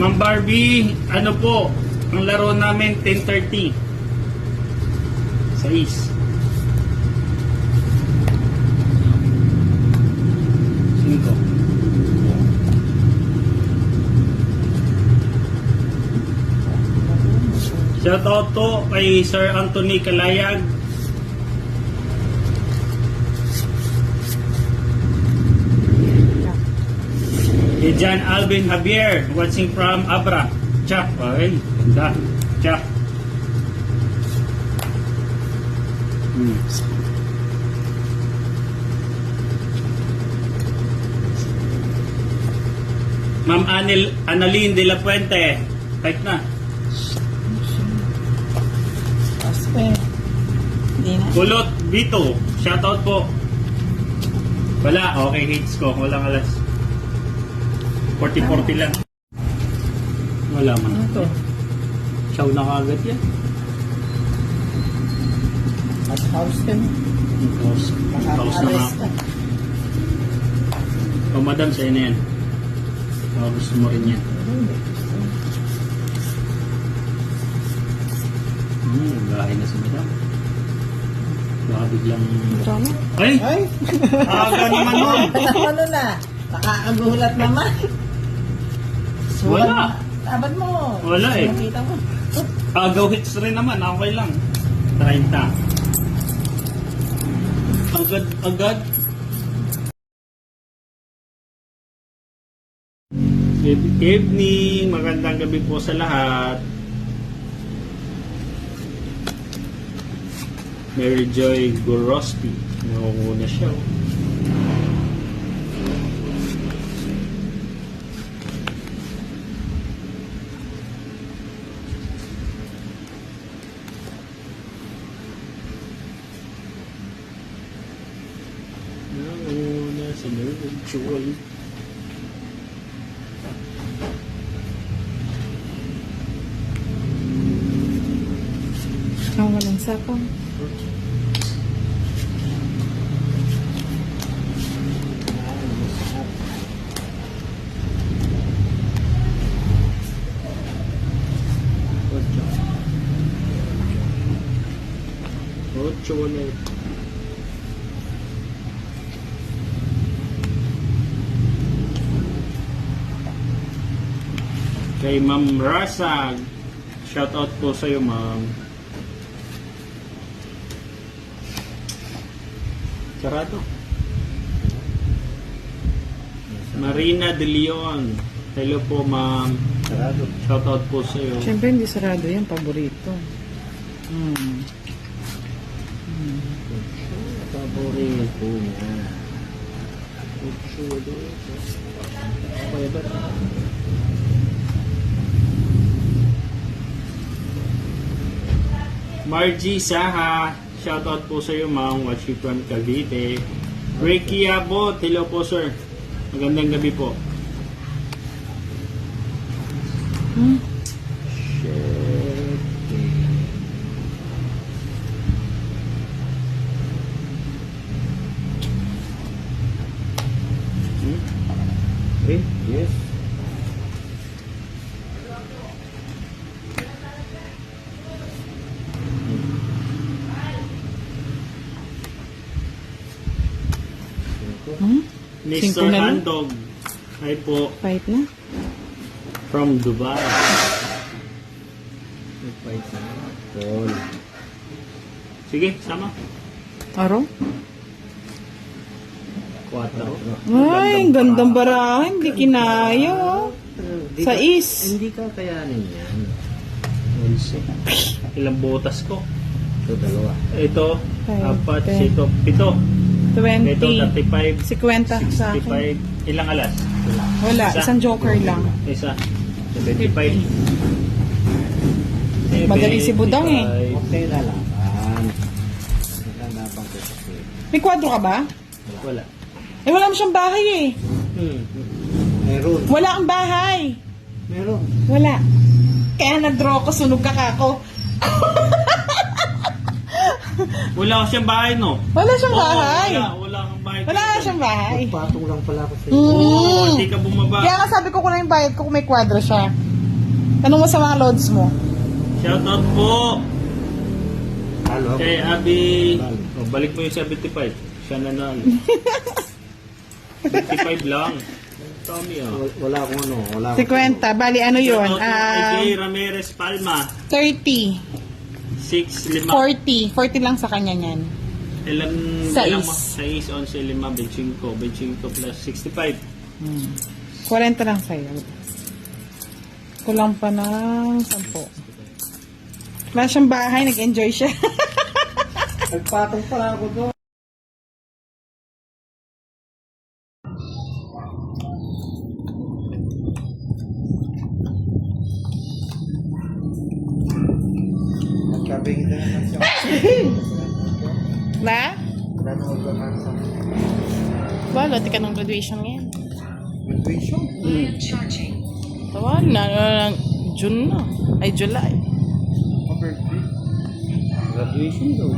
Ma'am Barbie, ano po, ang laro namin 10.30. Sa is. Cinco. Shout out to kay Sir Anthony Kalayag. Kay John Alvin Javier, watching from Abra. Chap, ay, ganda. Chap. Hmm. Ma'am Anil, Annalyn de la Puente, type na. Kulot, Vito, shoutout po. Wala, okay, hits ko. Walang alas. 40-40 lang. Wala man. Ano to? Chow na kagad yan. At house ka na. Close. Close na nga. O madam, sa'yo na yan. Baka gusto mo rin yan. Hmm, gahay na si madam. Baka biglang... Ay! Ay! Aga naman nun! ano na? Nakakagulat naman. Wala. Tabad mo. Wala eh. Nakita mo. Agaw hits rin naman, okay lang. 30. Agad, agad. Good evening, magandang gabi po sa lahat. Mary Joy Gorosti. Nakukuna siya. oh. Joy. Ang walang sapang. Kay Ma'am Rasag. Shout out po sa iyo, Ma'am. Sarado. Marina De Leon. Hello po, Ma'am. Sarado. Shout out po sa iyo. Siyempre hindi sarado yan. Paborito. Hmm. Paborito niya. Ocho dito. Okay ba? Margie Saha, shoutout po sa iyo ma'am, watching from Cavite. Ricky Abot, hello po sir. Magandang gabi po. Hmm? Shit. Hmm? Eh, yes. Hmm? Cinco Mr. na lang? Handog, hi po, Fight na? from Dubai. Fight na. Call. Sige, sama. Aro? Quatro. Ay, ang gandang baraha. Hindi kinaya. oh. Hindi Sa ka- is. Hindi ka kayanin yan. Onse. Ilang botas ko. Ito, dalawa. Ito, Five, apat, ten. ito, pito. Ito, 20. 35, 50 sa akin. 65. Ilang alas? Wala, Isa. isang joker lang. Isa. 75. Magaling si Budang eh. 75. Okay na laban. Naglalabang ko sa. May kwadro ka ba? Wala. Eh, wala mo siyang bahay eh. Hmm. Meron. Wala ang bahay. Meron. Wala. Kaya nag-draw ko, sunog ka kako. Wala ko siyang bahay, no? Wala siyang Oo, bahay. Wala, wala kang bahay. Wala dito. siyang bahay. Magpatong lang pala ako sa iyo. Oo, Mm. hindi ka bumaba. Kaya nga sabi ko kung yung bayad ko kung may kwadro siya. Tanong mo sa mga loads mo. Shoutout po Halo. kay Abi. Balik. Oh, balik mo yung 75. Siya nanalo. 55 lang. Tommy, oh. Wal- Wala akong ano. Wala Si akong... Kwenta, bali ano yun? Shoutout kay Ah, Ramirez Palma. 30, 6, 5. 40. 40 lang sa kanya niyan. Ilan, Sais. ilan mo? 6, 11, 5, 25. 25 plus 65. Hmm. 40 lang sa'yo. Kulang pa ng 10. Wala siyang bahay, nag-enjoy siya. Nagpatong pala ako doon. Wala, tika ng graduation ngayon. graduation. Tawal na, na, June na. Ay, July. Graduation daw.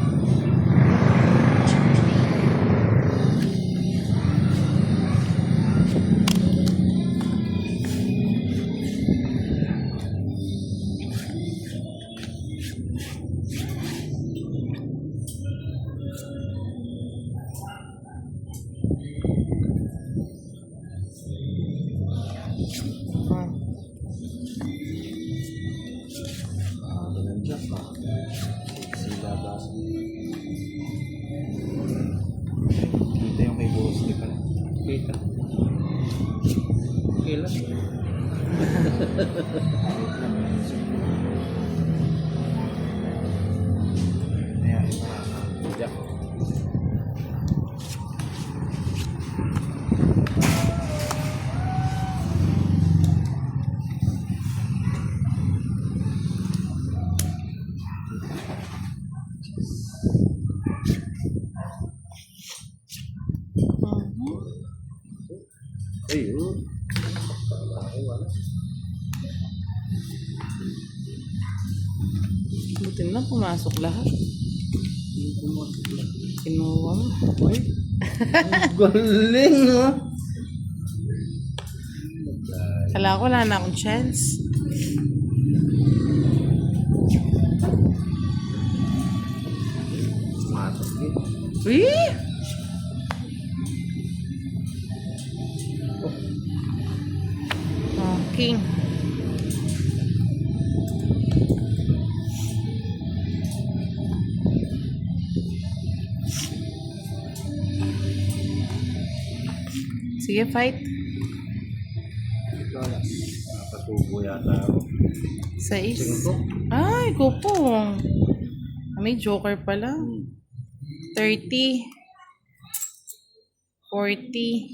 Pumasok lahat. Kinuha mo. Uy. Galing ah. Kala ko wala na akong chance. Eh! Oh, king. Lalas. Napatubo yata ako. Sais. Ay, kupong. May joker pala. 30. 40.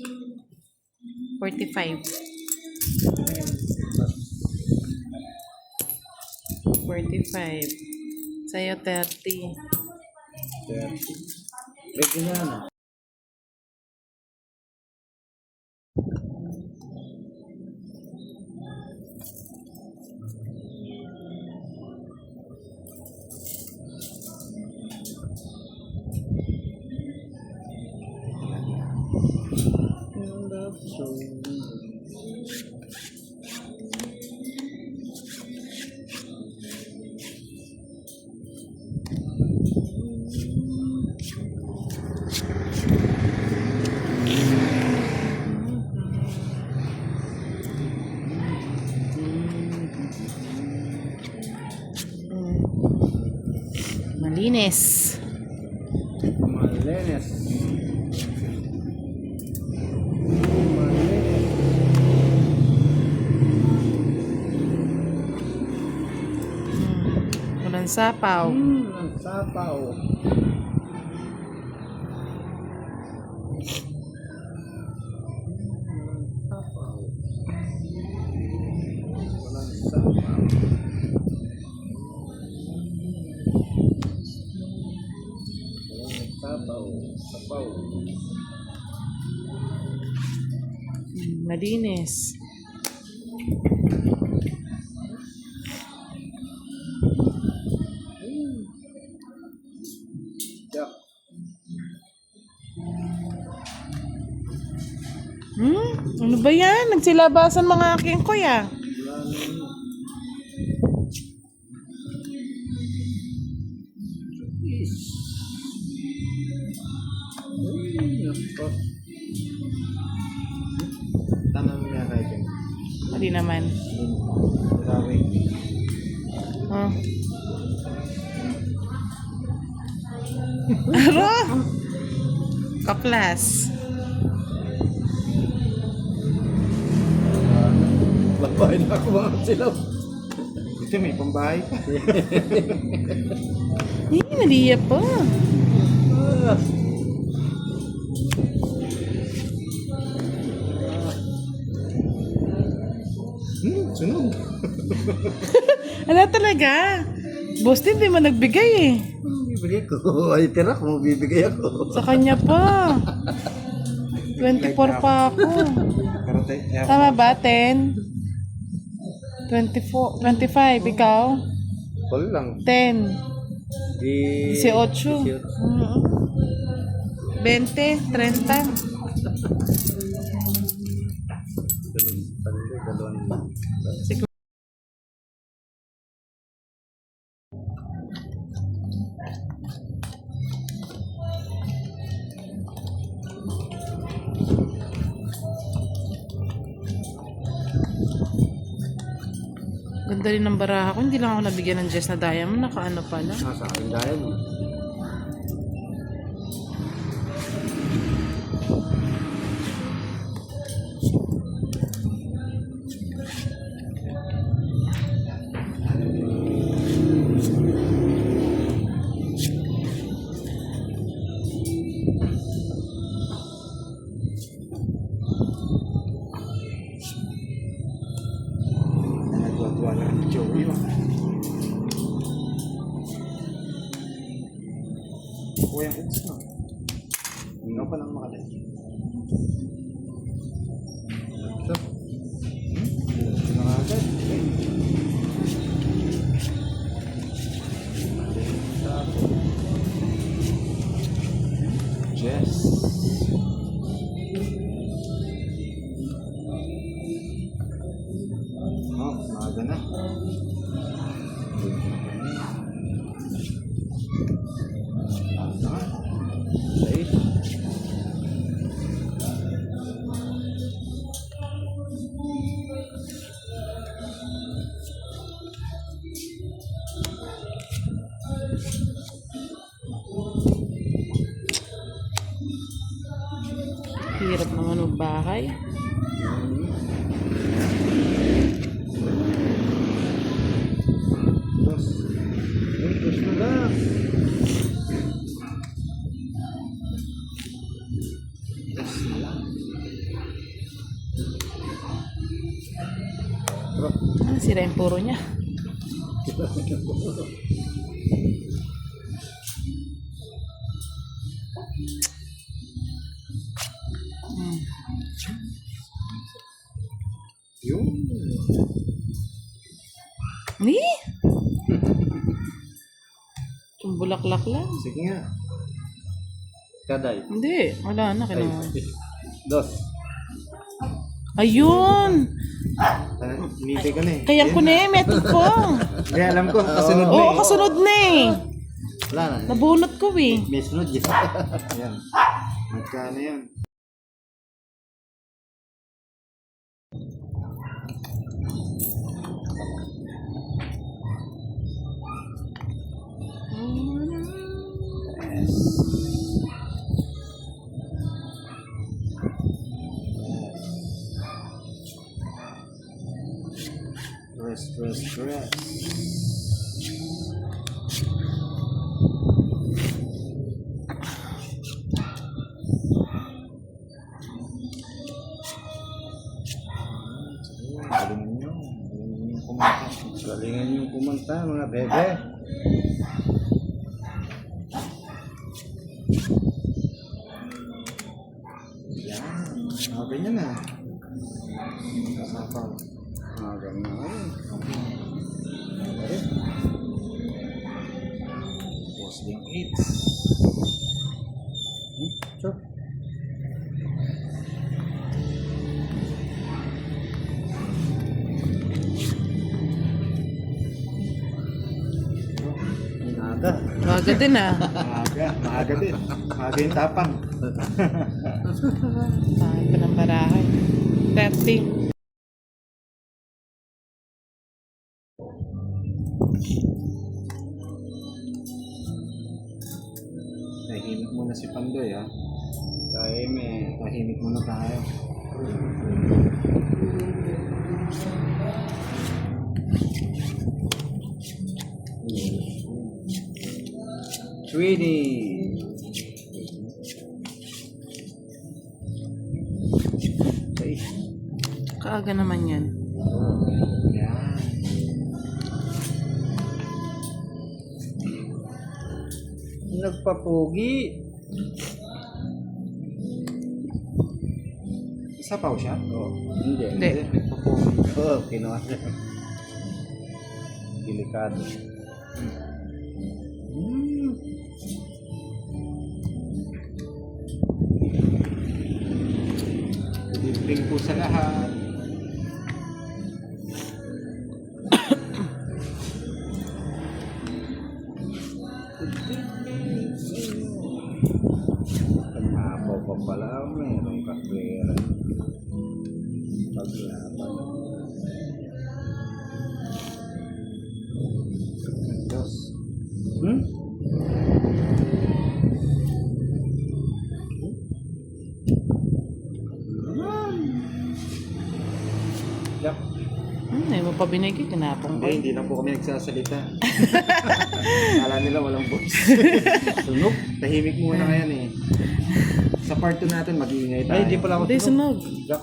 45. 45. Sa'yo 30. Thirty. Pwede na na. Malinis. Malenes. Malenes. Walang sapaw. Hmm. Sapaw. Malinis. Hmm? Ano ba yan? Nagsilabasan mga aking kuya. Aro! Kaplas. Babae na ako mga silaw. Ito may pambahay pa. Eh, maliya pa. Hmm, sunog. Ala talaga. Boss din, di mo nagbigay eh. Bibigay ko. Ay, tira ko. Bibigay ako. Sa kanya pa. 24 pa ako. Eh, Tama ba? 10? 24, 25, ikaw? call lang. 10. Di... 18. Mm. 20, 30. Rin ng baraha ko. Hindi lang ako nabigyan ng Jess na diamond. Nakaano pala. Ah, sa akin dahil. Na. Sira yung puro niya. Hmm. yun. Ni? Yung bulaklak lang. Sige nga. Kaday. Hindi, wala na. Kailangan. dos. Ayun! Ah, Inibig ka na eh. Kaya ko na eh, metal ko. Kaya alam ko, kasunod na Oo, eh. kasunod na eh. Wala na. Nabunot ko eh. May sunod yan. yan. Magkano yan? Rest, rest, rest. Galingan nyo. Galingan nyo. Galingan nyo kumanta, mga bebe. Din ah. Maaga, maaga din. Maaga yung tapang. Bakit pa ng barahay? 30. Tahimik muna si Pandoy. Tayo may tahimik muna tayo. Sweetie! Ay, Kaaga naman yan. yan. Nagpapugi. Sapaw siya? Oo. Hindi. Hindi. Nagpapugi. Oo, kinuha niya. Delikado. Mm. Sa lahat. Pa binigay. Tinapong ko. Hindi, hindi lang po kami nagsasalita. Kala nila walang voice. Sunog. Tahimik muna ngayon eh. Sa part 2 natin, mag-iingay tayo. Ay, hindi pala ako Hindi, sunog. Jack,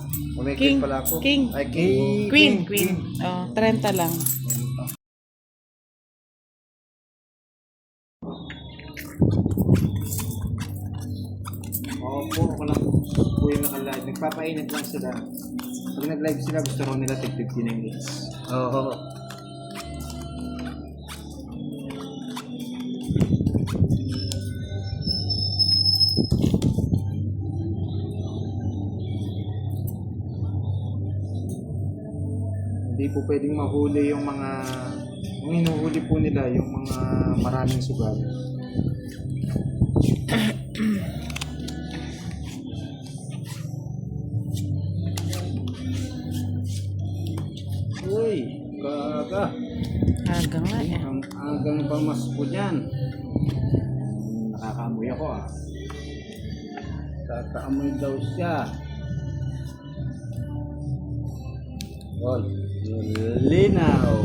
King. pala ako. King. Ay, king. Queen, queen. Oh, 30 lang. Oo po, ako lang po yung naka-live. Nagpapainit lang sila. Pag nag-live sila, gusto raw nila tig 15 minutes. Oo. Hindi po pwedeng mahuli yung mga ang hinuhuli po nila yung mga maraming sugal. agang pamasko dyan. Nakakaamoy ako ah. Nakakaamoy daw siya.Ol, linaw.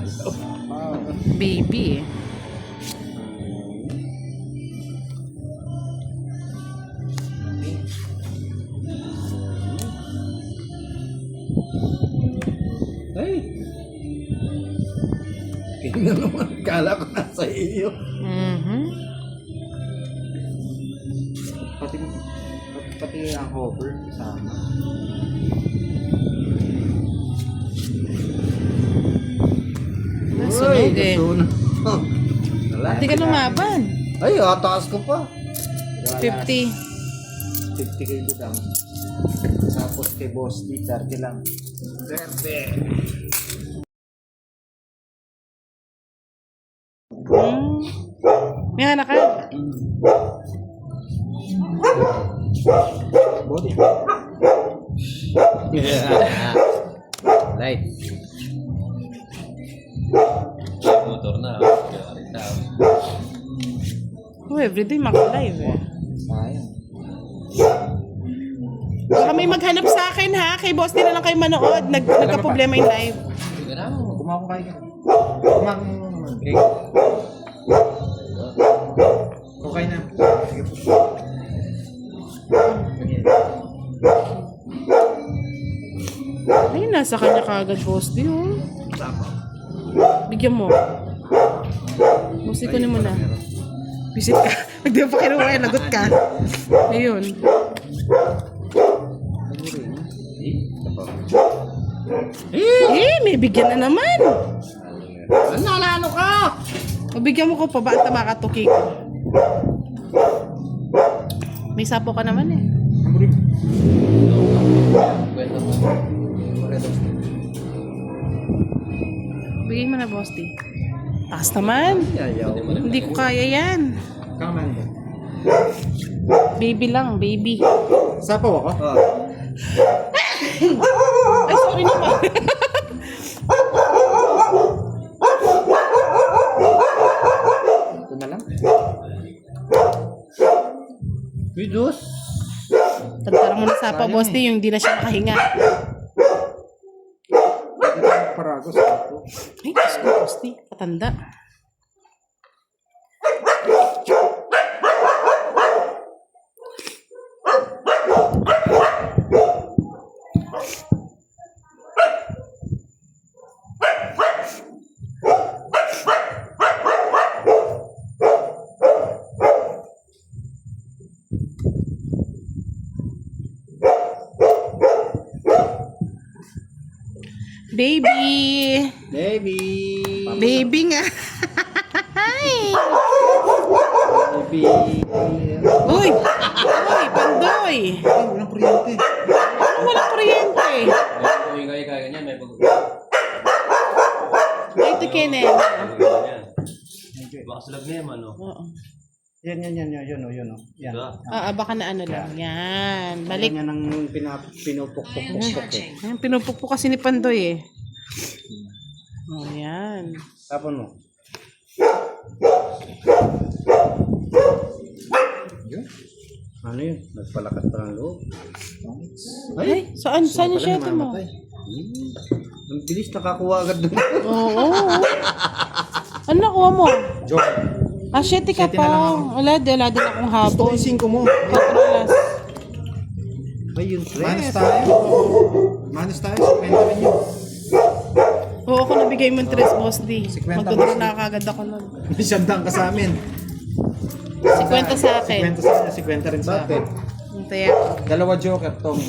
Asapaw. Baby eh. Iyo. Mhm. Pati, pati, pati ang hover kasama. Nasunog eh. nasunog. Wala. Hindi ka lumaban. Ay, ataas ko pa. 50. 50 kay Budang. Tapos kay Boss D, 30 lang. 30. Hmm. May anak ka? Body. Light. Motor na. Na. Oh, everyday maka-live eh. Sayang. Baka may maghanap sa akin ha. Kay boss nila lang kayo manood. Nag nagka-problema yung live. Sige na mo. Kumako kayo ka. Mo naman. Okay. Na. Ayun, nasa kanya kagad boss di oh. Bigyan mo. Ko mo na. Visit ka. Hindi pa kinuha, lagot ka. Ayun. Eh, may bigyan na naman. Ano na ano ka? O bigyan mo ko pa ba at makatuki ko? May sapo ka naman eh. Bigay mo na, boss, di. Taas naman. Hindi ko kaya yan. Kamando. Baby lang, baby. Sapaw ako? Oo. Ay, sorry naman. Ito na lang. Pidos. Tagtara mo na sa pa, boss, di yung hindi na siya nakahinga. Paragos. Ay, Diyos ko, boss, di. Patanda. Baby! Baby! Baby nga! Ay! Baby! Uy! Uy, pandoy! Ay, walang kuryente. Ano wala kuryente? May ingay kaya ganyan, may. Ay, ito kene. Ganyan. Baka slag na yan, ano? Oo. Yan, yan, yan, yan, yun, oh, yun, oh. Yan. Diba? Ah, ah, baka na ano lang. Yan. Balik. Yan ang pinap pinupok-pok-pok eh. Ayan, pinupok po kasi ni Pandoy eh. Oh, yan. Tapon mo. Yun. Ano yun? Nagpalakas pa ng loob. Ay, saan, saan yung Pala siyete mo? namamatay. Hmm. Ang bilis nakakuha agad doon. Oo. ano nakuha mo? Joke. Ah, siyete ka na lang pa. Wala, di, wala din akong Gusto habol. ko yung 5 mo. Ayun, Manos tayo. Manos tayo. 50 rin yun. Oo, ako nabigay mo yung tres, boss D. 50 Magdodoro boss D. na kagad ako nun. May siyandang ka sa amin. 50 sa akin. 50 sa kanya, 50 rin sa akin. Hintay ako. Dalawa joker, Tom.